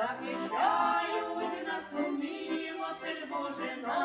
захищають нас уміло, ти ж Боже наш.